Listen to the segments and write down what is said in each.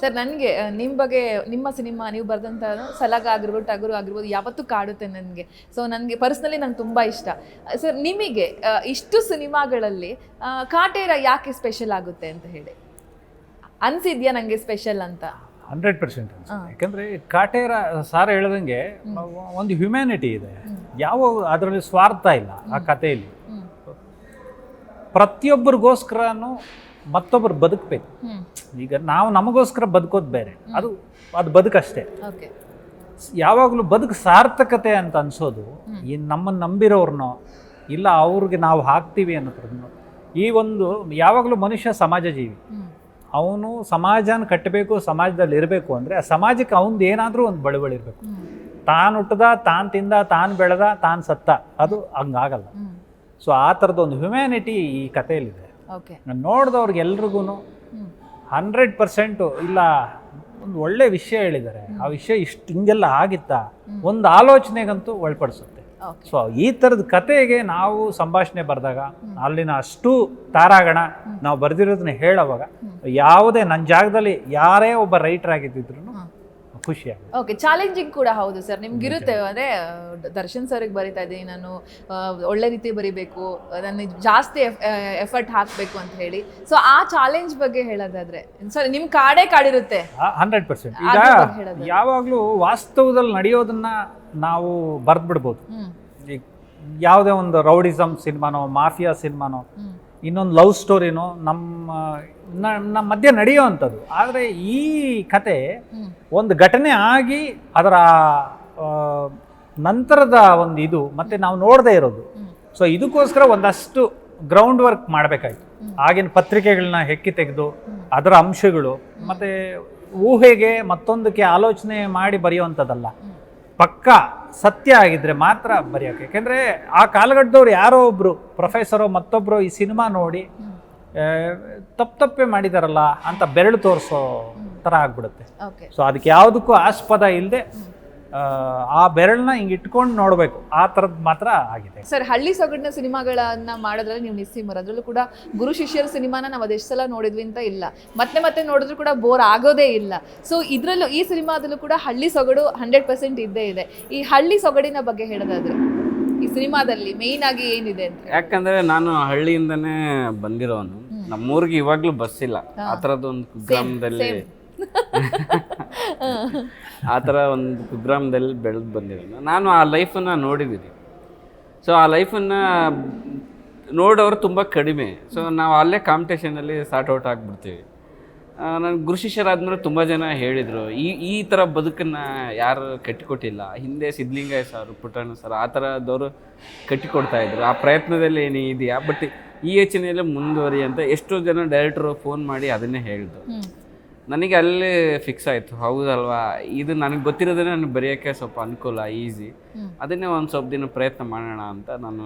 Sir ನನಗೆ ನಿಮ್ಮ ಬಗ್ಗೆ ನಿಮ್ಮ ಸಿನಿಮಾ ನೀವು ಬರೆದಂಥ ಸಲಗ ಆಗಿರ್ಬೋದು ಟಗರು ಆಗಿರ್ಬೋದು ಯಾವತ್ತೂ ಕಾಡುತ್ತೆ ನನಗೆ. ಸೊ ನನಗೆ ಪರ್ಸ್ನಲಿ ನಂಗೆ ತುಂಬ ಇಷ್ಟ. ಸರ್ ನಿಮಗೆ ಇಷ್ಟು ಸಿನಿಮಾಗಳಲ್ಲಿ ಕಾಟೇರ ಯಾಕೆ ಸ್ಪೆಷಲ್ ಆಗುತ್ತೆ ಅಂತ ಹೇಳಿ. ಅನಿಸಿದ್ಯಾ ನನಗೆ ಸ್ಪೆಷಲ್ ಅಂತ? ಹಂಡ್ರೆಡ್ ಪರ್ಸೆಂಟ್ ಯಾಕಂದರೆ ಕಾಟೇರ ಸಾರ ಹೇಳ್ದಂಗೆ ಒಂದು ಹ್ಯುಮ್ಯಾನಿಟಿ ಇದೆ. ಯಾವ ಅದರಲ್ಲಿ ಸ್ವಾರ್ಥ ಇಲ್ಲ ಆ ಕಥೆಯಲ್ಲಿ. ಪ್ರತಿಯೊಬ್ಬರಿಗೋಸ್ಕರನೂ ಮತ್ತೊಬ್ಬರು ಬದುಕಬೇಕು. ಈಗ ನಾವು ನಮಗೋಸ್ಕರ ಬದುಕೋದು ಬೇರೆ. ಅದು ಅದು ಬದುಕಷ್ಟೇ. ಯಾವಾಗಲೂ ಬದುಕು ಸಾರ್ಥಕತೆ ಅಂತ ಅನ್ಸೋದು ಈ ನಮ್ಮನ್ನು ನಂಬಿರೋರ್ನೋ ಇಲ್ಲ ಅವ್ರಿಗೆ ನಾವು ಹಾಕ್ತೀವಿ ಅನ್ನೋದ್ರನ್ನೋ ಈ ಒಂದು ಯಾವಾಗಲೂ ಮನುಷ್ಯ ಸಮಾಜ ಜೀವಿ ಅವನು ಸಮಾಜನ ಕಟ್ಟಬೇಕು ಸಮಾಜದಲ್ಲಿ ಇರಬೇಕು ಅಂದರೆ ಆ ಸಮಾಜಕ್ಕೆ ಅವನದು ಏನಾದರೂ ಒಂದು ಬಳುವಳಿ ಇರಬೇಕು. ತಾನು ಹುಟ್ಟದ ತಾನು ತಿಂದ ತಾನು ಬೆಳೆದ ತಾನು ಸತ್ತ ಅದು ಹಂಗಾಗಲ್ಲ. ಸೊ ಆ ಥರದ್ದು ಒಂದು ಹ್ಯುಮ್ಯಾನಿಟಿ ಈ ಕಥೆಯಲ್ಲಿದೆ. ನೋಡಿದವ್ರಿಗೆ ಎಲ್ರಿಗೂ ಹಂಡ್ರೆಡ್ ಪರ್ಸೆಂಟು ಇಲ್ಲ ಒಂದು ಒಳ್ಳೆ ವಿಷಯ ಹೇಳಿದ್ದಾರೆ ಆ ವಿಷಯ ಇಷ್ಟು ಹಿಂಗೆಲ್ಲ ಆಗಿತ್ತಾ? ಒಂದು ಆಲೋಚನೆಗಂತೂ ಒಳಪಡಿಸುತ್ತೆ. ಓಕೆ. ಸೊ ಈ ಥರದ ಕತೆಗೆ ನಾವು ಸಂಭಾಷಣೆ ಬರೆದಾಗ ಅಲ್ಲಿನ ಅಷ್ಟು ತಾರಾಗಣ ನಾವು ಬರೆದಿರೋದನ್ನ ಹೇಳೋವಾಗ ಯಾವುದೇ ನನ್ನ ಜಾಗದಲ್ಲಿ ಯಾರೇ ಒಬ್ಬ ರೈಟರ್ ಆಗಿದ್ದಿದ್ರು ಖುಷಿಯಾಗುತ್ತೆ. ಓಕೆ ಚಾಲೆಂಜಿಂಗ್ ಕೂಡ ಹೌದು ಸರ್ ನಿಮ್ಗಿರುತ್ತೆ ಅಂದ್ರೆ ದರ್ಶನ್ ಸರ್ಗೆ ಬರಿತಾ ಇದ್ದೀನಿ ನಾನು ಒಳ್ಳೆ ರೀತಿ ಬರಿಬೇಕು ನಾನು ಜಾಸ್ತಿ ಎಫರ್ಟ್ ಹಾಕಬೇಕು ಅಂತ ಹೇಳಿ. ಸೊ ಆ ಚಾಲೆಂಜ್ ಬಗ್ಗೆ ಹೇಳೋದಾದ್ರೆ ಸರ್ ನಿಮ್ ಕಾಡೇ ಕಾಡಿರುತ್ತೆ. ಹಂಡ್ರೆಡ್ ಪರ್ಸೆಂಟ್ ಈಗ. ಯಾವಾಗಲೂ ವಾಸ್ತವದಲ್ಲಿ ನಡೆಯೋದನ್ನ ನಾವು ಬರ್ದ್ಬಿಡ್ಬೋದು. ಈಗ ಯಾವುದೇ ಒಂದು ರೌಡಿಸಮ್ ಸಿನಿಮಾನೋ ಮಾಫಿಯಾ ಸಿನಿಮಾನೋ ಇನ್ನೊಂದು ಲವ್ ಸ್ಟೋರಿನೋ ನಮ್ಮ ನಮ್ಮ ಮಧ್ಯೆ ನಡೆಯುವಂಥದ್ದು ಆದರೆ ಈ ಕತೆ ಒಂದು ಘಟನೆ ಆಗಿ ಅದರ ನಂತರದ ಒಂದು ಇದು ಮತ್ತೆ ನಾವು ನೋಡದೇ ಇರೋದು. ಸೊ ಇದಕ್ಕೋಸ್ಕರ ಒಂದಷ್ಟು ಗ್ರೌಂಡ್ ವರ್ಕ್ ಮಾಡಬೇಕಾಯ್ತು. ಆಗಿನ ಪತ್ರಿಕೆಗಳನ್ನ ಹೆಕ್ಕಿ ತೆಗೆದು ಅದರ ಅಂಶಗಳು ಮತ್ತೆ ಊಹೆಗೆ ಮತ್ತೊಂದಕ್ಕೆ ಆಲೋಚನೆ ಮಾಡಿ ಬರೆಯುವಂಥದ್ದಲ್ಲ. ಪಕ್ಕ ಸತ್ಯ ಆಗಿದ್ರೆ ಮಾತ್ರ ಬರೆಯೋಕೆ. ಯಾಕೆಂದರೆ ಆ ಕಾಲಘಟ್ಟದವ್ರು ಯಾರೋ ಒಬ್ಬರು ಪ್ರೊಫೆಸರೋ ಮತ್ತೊಬ್ಬರು ಈ ಸಿನಿಮಾ ನೋಡಿ ತಪ್ಪು ತಪ್ಪೇ ಮಾಡಿದಾರಲ್ಲ ಅಂತ ಬೆರಳು ತೋರಿಸೋ ಥರ ಆಗ್ಬಿಡುತ್ತೆ. ಓಕೆ. ಸೊ ಅದಕ್ಕೆ ಯಾವುದಕ್ಕೂ ಆಸ್ಪದ ಇಲ್ಲದೆ ಆ ಬೆರಳನ್ನ ಹಿಂಗೆ ಇಟ್ಕೊಂಡು ನೋಡಬೇಕು. ಆ ಥರದ್ದು ಮಾತ್ರ ಆಗಿದೆ. ಸರ್ ಹಳ್ಳಿ ಸೊಗಡಿನ ಸಿನಿಮಾಗಳನ್ನ ಮಾಡೋದ್ರಲ್ಲಿ ನೀವು ನಿಸ್ಸೀಮರು ಅದರಲ್ಲೂ ಕೂಡ ಗುರು ಶಿಷ್ಯರ ಸಿನಿಮಾನ ನಾವು ಅದೆಷ್ಟು ಸಲ ನೋಡಿದ್ವಿ ಅಂತ ಇಲ್ಲ. ಮತ್ತೆ ಮತ್ತೆ ನೋಡಿದ್ರು ಕೂಡ ಬೋರ್ ಆಗೋದೇ ಇಲ್ಲ. ಸೊ ಇದರಲ್ಲೂ ಈ ಸಿನಿಮಾದಲ್ಲೂ ಕೂಡ ಹಳ್ಳಿ ಸೊಗಡು ಹಂಡ್ರೆಡ್ ಪರ್ಸೆಂಟ್ ಇದ್ದೇ ಇದೆ. ಈ ಹಳ್ಳಿ ಸೊಗಡಿನ ಬಗ್ಗೆ ಹೇಳೋದಾದ್ರೆ ಈ ಸಿನಿಮಾದಲ್ಲಿ ಮೇಯ್ನ್ ಆಗಿ ಏನಿದೆ ಅಂತ ಯಾಕಂದ್ರೆ ನಾನು ಹಳ್ಳಿಯಿಂದನೇ ಬಂದಿರೋನು. ನಮ್ಮೂರಿಗೆ ಇವಾಗ್ಲೂ ಬಸ್ ಇಲ್ಲ. ಆ ಥರದ್ದೊಂದು ಕುಗ್ರಾಮದಲ್ಲಿ ಆ ಥರ ಒಂದು ಕುಗ್ರಾಮದಲ್ಲಿ ಬೆಳೆದು ಬಂದಿರೋದು. ನಾನು ಆ ಲೈಫನ್ನು ನೋಡಿದ್ದೀನಿ ಸೊ ಆ ಲೈಫನ್ನು ನೋಡೋರು ತುಂಬ ಕಡಿಮೆ. ಸೊ ನಾವು ಅಲ್ಲೇ ಕಾಂಪಿಟೇಷನಲ್ಲಿ ಸಾರ್ಟ್ ಔಟ್ ಆಗಿಬಿಡ್ತೀವಿ. ನಾನು ಗುರು ಶಿಷ್ಯರಾದ್ಮೇಲೆ ತುಂಬ ಜನ ಹೇಳಿದರು, ಈ ಈ ಥರ ಬದುಕನ್ನು ಯಾರು ಕಟ್ಟಿಕೊಟ್ಟಿಲ್ಲ. ಹಿಂದೆ ಸಿದ್ಧಲಿಂಗಯ್ಯ ಸರ್, ಪುಟ್ಟಣ್ಣ ಸರ್, ಆ ಥರದವರು ಕಟ್ಟಿಕೊಡ್ತಾ ಇದ್ರು. ಆ ಪ್ರಯತ್ನದಲ್ಲಿ ಏನು ಇದೆಯಾ? ಬಟ್ ಈ ಯೋಚನೆಯಲ್ಲೇ ಮುಂದುವರಿ ಅಂತ ಎಷ್ಟೋ ಜನ ಡೈರೆಕ್ಟ್ರು ಫೋನ್ ಮಾಡಿ ಅದನ್ನೇ ಹೇಳಿದ್ರು. ನನಗೆ ಅಲ್ಲೇ ಫಿಕ್ಸ್ ಆಯಿತು. ಹೌದಲ್ವಾ? ಇದು ನನಗೆ ಗೊತ್ತಿರೋದನ್ನೇ ನನಗೆ ಬರೆಯೋಕ್ಕೆ ಸ್ವಲ್ಪ ಅನುಕೂಲ ಈಸಿ. ಅದನ್ನೇ ಒಂದು ಸ್ವಲ್ಪ ದಿನ ಪ್ರಯತ್ನ ಮಾಡೋಣ ಅಂತ ನಾನು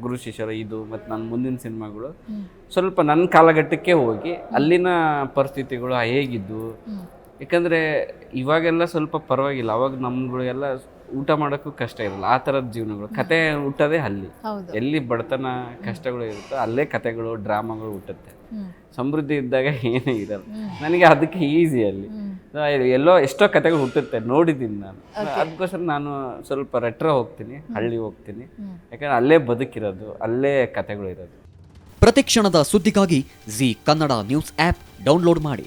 ಗುರು ಶಿಷ್ಯರು ಇದು ಮತ್ತು ನನ್ನ ಮುಂದಿನ ಸಿನಿಮಾಗಳು. ಸ್ವಲ್ಪ ನನ್ನ ಕಾಲಘಟ್ಟಕ್ಕೆ ಹೋಗಿ ಅಲ್ಲಿನ ಪರಿಸ್ಥಿತಿಗಳು ಹೇಗಿದ್ದು. ಯಾಕಂದರೆ ಇವಾಗೆಲ್ಲ ಸ್ವಲ್ಪ ಪರವಾಗಿಲ್ಲ. ಅವಾಗ ನಮ್ಗಳಿಗೆಲ್ಲ ಊಟ ಮಾಡೋಕ್ಕೂ ಕಷ್ಟ ಇರಲ್ಲ. ಆ ಥರದ ಜೀವನಗಳು. ಕತೆ ಹುಟ್ಟೋದೇ ಅಲ್ಲಿ. ಹೌದು. ಎಲ್ಲಿ ಬಡತನ ಕಷ್ಟಗಳು ಇರುತ್ತೋ ಅಲ್ಲೇ ಕತೆಗಳು ಡ್ರಾಮಾಗಳು ಹುಟ್ಟುತ್ತೆ. ಸಮೃದ್ಧಿ ಇದ್ದಾಗ ಏನೇ ಇರಲ್ಲ. ನನಗೆ ಅದಕ್ಕೆ ಈಸಿ ಅಲ್ಲಿ. ಎಲ್ಲೋ ಎಷ್ಟೋ ಕತೆಗಳು ಹುಟ್ಟುತ್ತೆ. ನೋಡಿದ್ದೀನಿ ನಾನು. ಅದಕ್ಕೋಸ್ಕರ ನಾನು ಸ್ವಲ್ಪ ರೆಟ್ರೋ ಹೋಗ್ತೀನಿ. ಹಳ್ಳಿ ಹೋಗ್ತೀನಿ. ಯಾಕಂದ್ರೆ ಅಲ್ಲೇ ಬದುಕಿರೋದು ಅಲ್ಲೇ ಕತೆಗಳು ಇರೋದು. ಪ್ರತಿಕ್ಷಣದ ಸುದ್ದಿಗಾಗಿ Zee Kannada news app download ಮಾಡಿ.